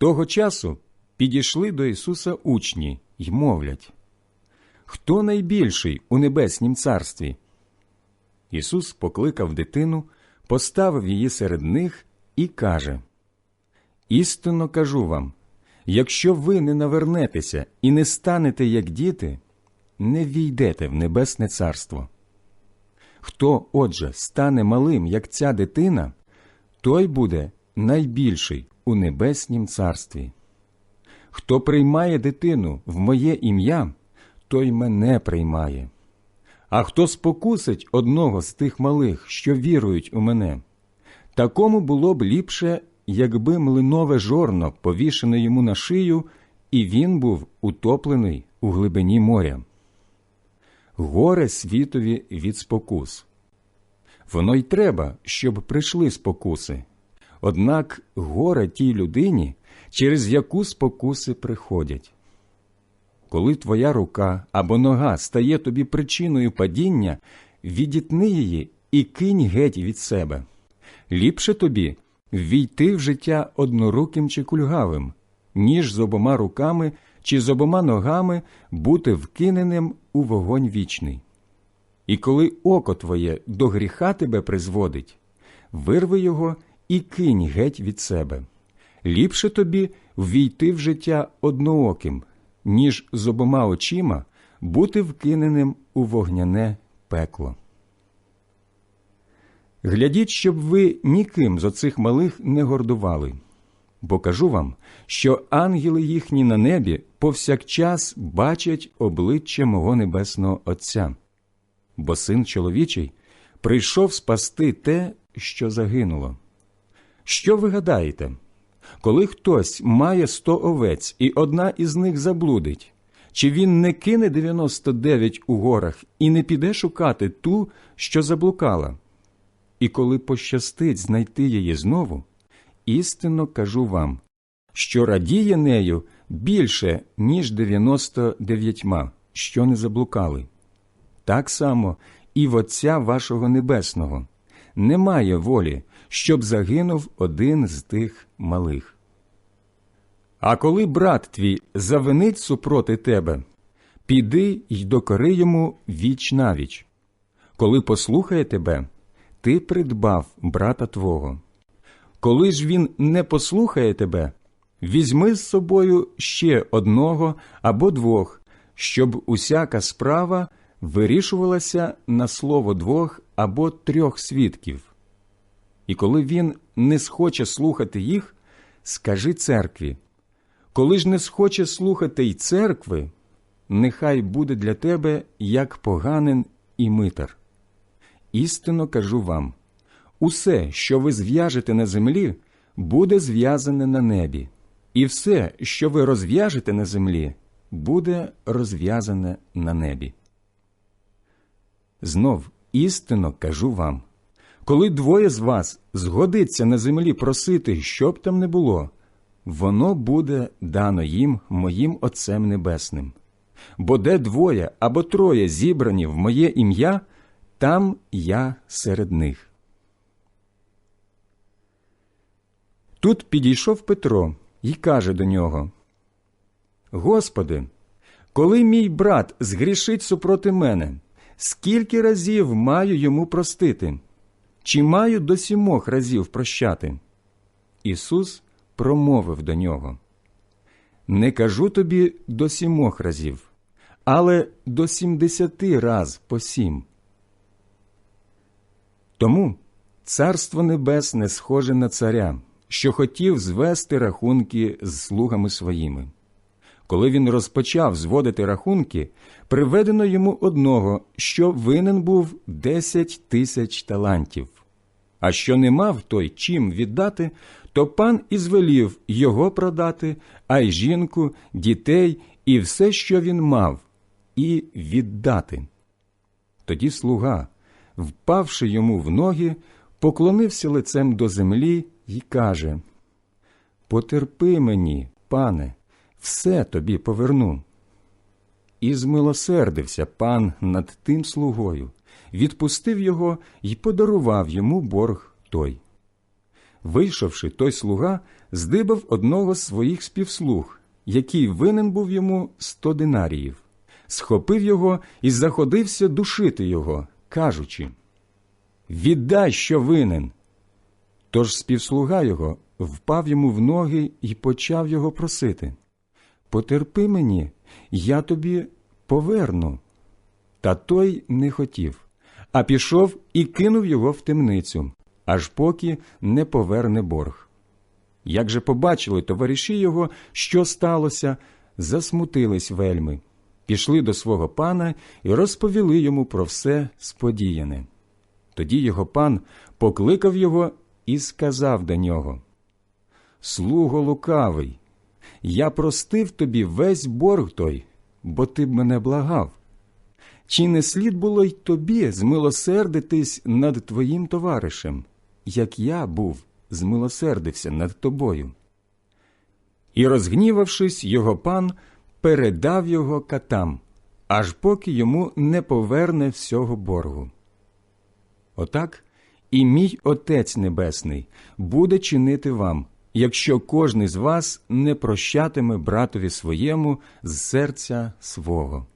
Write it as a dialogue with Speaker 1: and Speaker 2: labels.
Speaker 1: Того часу підійшли до Ісуса учні й мовлять Хто найбільший у небеснім царстві? Ісус покликав дитину, поставив її серед них і каже Істинно кажу вам якщо ви не навернетеся і не станете як діти, не війдете в небесне царство. Хто, отже, стане малим, як ця дитина, той буде найбільший у небеснім царстві. Хто приймає дитину в моє ім'я, той мене приймає. А хто спокусить одного з тих малих, що вірують у мене, такому було б ліпше, якби млинове жорно повішено йому на шию, і він був утоплений у глибині моря. Горе світові від спокус. Воно й треба, щоб прийшли спокуси. Однак горе тій людині, через яку спокуси приходять. Коли твоя рука або нога стає тобі причиною падіння, відітни її і кинь геть від себе. Ліпше тобі ввійти в життя одноруким чи кульгавим, ніж з обома руками чи з обома ногами бути вкиненим у вогонь вічний. І коли око твоє до гріха тебе призводить, вирви його і кинь геть від себе. Ліпше тобі ввійти в життя однооким, ніж з обома очима бути вкиненим у вогняне пекло. Глядіть, щоб ви ніким з оцих малих не гордували, бо кажу вам, що ангели їхні на небі повсякчас бачать обличчя мого небесного Отця, бо син чоловічий прийшов спасти те, що загинуло. Що ви гадаєте? Коли хтось має сто овець і одна із них заблудить, чи він не кине 99 у горах і не піде шукати ту, що заблукала? І коли пощастить знайти її знову, істинно кажу вам, що радіє нею більше, ніж 99, що не заблукали. Так само і в Отця вашого Небесного немає волі, щоб загинув один з тих малих. А коли брат твій завинить супроти тебе, піди й докори йому віч навіч. Коли послухає тебе, ти придбав брата твого. Коли ж він не послухає тебе, візьми з собою ще одного або двох, щоб усяка справа вирішувалася на слово двох або трьох свідків. І коли він не схоче слухати їх, скажи церкві. Коли ж не схоче слухати й церкви, нехай буде для тебе як поганин і митар. Істинно кажу вам усе, що ви зв'яжете на землі, буде зв'язане на небі, і все, що ви розв'яжете на землі, буде розв'язане на небі. Знов істинно кажу вам коли двоє з вас згодиться на землі просити, що б там не було, воно буде дано їм моїм Отцем Небесним. Бо де двоє або троє зібрані в моє ім'я, там я серед них. Тут підійшов Петро і каже до нього Господи, коли мій брат згрішить супроти мене, скільки разів маю йому простити? Чи маю до сімох разів прощати? Ісус промовив до нього Не кажу тобі до сімох разів, але до сімдесяти раз по сім. Тому Царство Небесне схоже на царя, що хотів звести рахунки з слугами своїми. Коли він розпочав зводити рахунки, приведено йому одного, що винен був десять тисяч талантів. А що не мав той чим віддати, то пан і звелів його продати, а й жінку, дітей і все, що він мав, і віддати. Тоді слуга, впавши йому в ноги, поклонився лицем до землі і каже Потерпи мені, пане, все тобі поверну. І змилосердився пан над тим слугою, відпустив його і подарував йому борг той. Вийшовши, той слуга здибав одного з своїх співслуг, який винен був йому сто динаріїв, схопив його і заходився душити його, кажучи Віддай, що винен. Тож співслуга його впав йому в ноги і почав його просити Потерпи мені, я тобі поверну. Та той не хотів, а пішов і кинув його в темницю, аж поки не поверне борг. Як же побачили товариші його, що сталося, засмутились вельми, пішли до свого пана і розповіли йому про все сподіяне. Тоді його пан покликав його і сказав до нього Слуго лукавий, я простив тобі весь борг той, бо ти б мене благав. Чи не слід було й тобі змилосердитись над твоїм товаришем, як я був, змилосердився над тобою? І, розгнівавшись, його пан передав його катам, аж поки йому не поверне всього боргу. Отак і мій Отець Небесний буде чинити вам, якщо кожний з вас не прощатиме братові своєму з серця свого.